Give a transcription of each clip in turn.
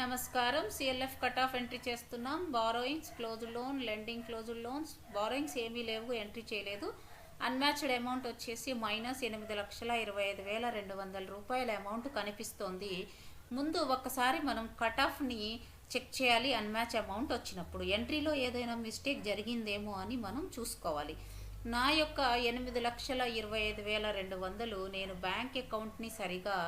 నమస్కారం. CLF cut off entry చేస్తున్నాం. Borrowings close loan lending close loans borrowings ఏమీ లేవు ఎంట్రీ చేయలేదు. అన్మ్యాచ్డ్ అమౌంట్ వచ్చేసి మైనస్ ఎనిమిది లక్షల ఇరవై ఐదు వేల రెండు వందల రూపాయల అమౌంట్ కనిపిస్తోంది. ముందు ఒక్కసారి మనం కట్ ఆఫ్ని చెక్ చేయాలి. అన్మ్యాచ్ అమౌంట్ వచ్చినప్పుడు ఎంట్రీలో ఏదైనా మిస్టేక్ జరిగిందేమో అని మనం చూసుకోవాలి. నా యొక్క ఎనిమిది లక్షల ఇరవై ఐదు వేల రెండు వందలు నేను బ్యాంక్ అకౌంట్ని సరిగా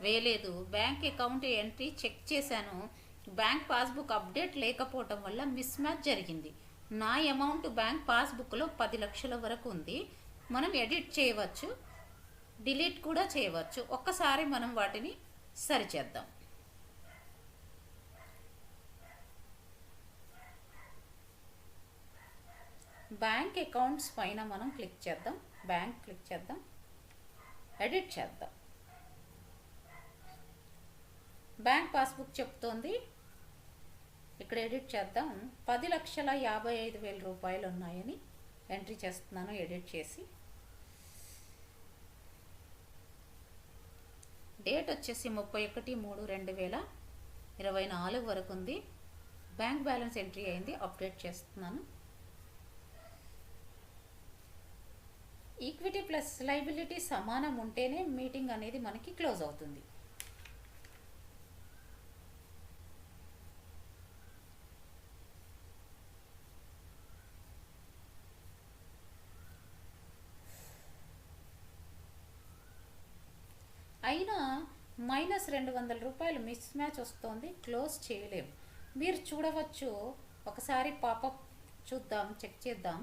వేయలేదు. బ్యాంక్ అకౌంట్ ఎంట్రీ చెక్ చేశాను. బ్యాంక్ పాస్బుక్ అప్డేట్ లేకపోవటం వల్ల మిస్ మ్యాచ్ జరిగింది. నా అమౌంట్ బ్యాంక్ పాస్బుక్లో పది లక్షల వరకు ఉంది. మనం ఎడిట్ చేయవచ్చు డిలీట్ కూడా చేయవచ్చు. ఒక్కసారి మనం వాటిని సరిచేద్దాం. బ్యాంక్ అకౌంట్స్ పైన మనం క్లిక్ చేద్దాం. బ్యాంక్ క్లిక్ చేద్దాం. ఎడిట్ చేద్దాం. బ్యాంక్ పాస్బుక్ చెప్తోంది. ఇక్కడ ఎడిట్ చేద్దాం. పది లక్షల యాభై ఐదు వేల రూపాయలు ఉన్నాయని ఎంట్రీ చేస్తున్నాను ఎడిట్ చేసి. డేట్ వచ్చేసి ముప్పై ఒకటి మూడు రెండు వేల ఇరవై నాలుగు వరకు ఉంది. బ్యాంక్ బ్యాలెన్స్ ఎంట్రీ అయింది అప్డేట్ చేస్తున్నాను. ఈక్విటీ ప్లస్ లైబిలిటీ సమానం ఉంటేనే మీటింగ్ అనేది మనకి క్లోజ్ అవుతుంది. అయినా మైనస్ రెండు వందల రూపాయలు మిస్ మ్యాచ్ వస్తుంది క్లోజ్ చేయలేము మీరు చూడవచ్చు ఒకసారి పాపప్ చూద్దాం చెక్ చేద్దాం.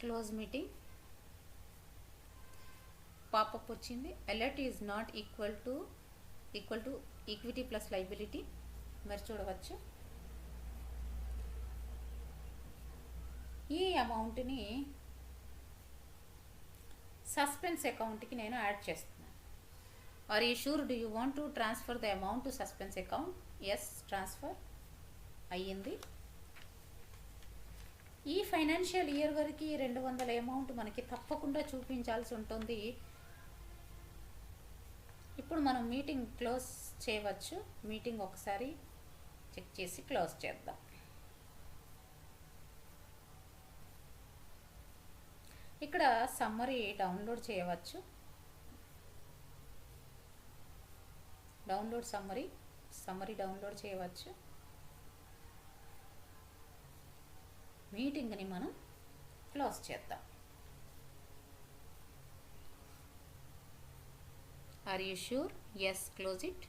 Close meeting. పాపప్ వచ్చింది. Alert is not equal to equal to equity plus liability మరి చూడవచ్చు. ఈ అమౌంట్ని సస్పెన్స్ అకౌంట్కి నేను యాడ్ చేస్తాను are you sure do you want to transfer the amount to suspense account yes transfer అయ్యింది. ఈ ఫైనాన్షియల్ ఇయర్ వరకు రెండు వందల అమౌంట్ మనకి తప్పకుండా చూపించాల్సి ఉంటుంది. ఇప్పుడు మనం మీటింగ్ క్లోజ్ చేయవచ్చు. మీటింగ్ ఒకసారి చెక్ చేసి క్లోజ్ చేద్దాం. ఇక్కడ సమ్మరీ డౌన్లోడ్ చేయవచ్చు. డౌన్లోడ్ సమ్మరీ సమ్మరీ డౌన్లోడ్ చేయవచ్చు. మీటింగ్ని మనం క్లోజ్ చేద్దాం. Are you sure yes close it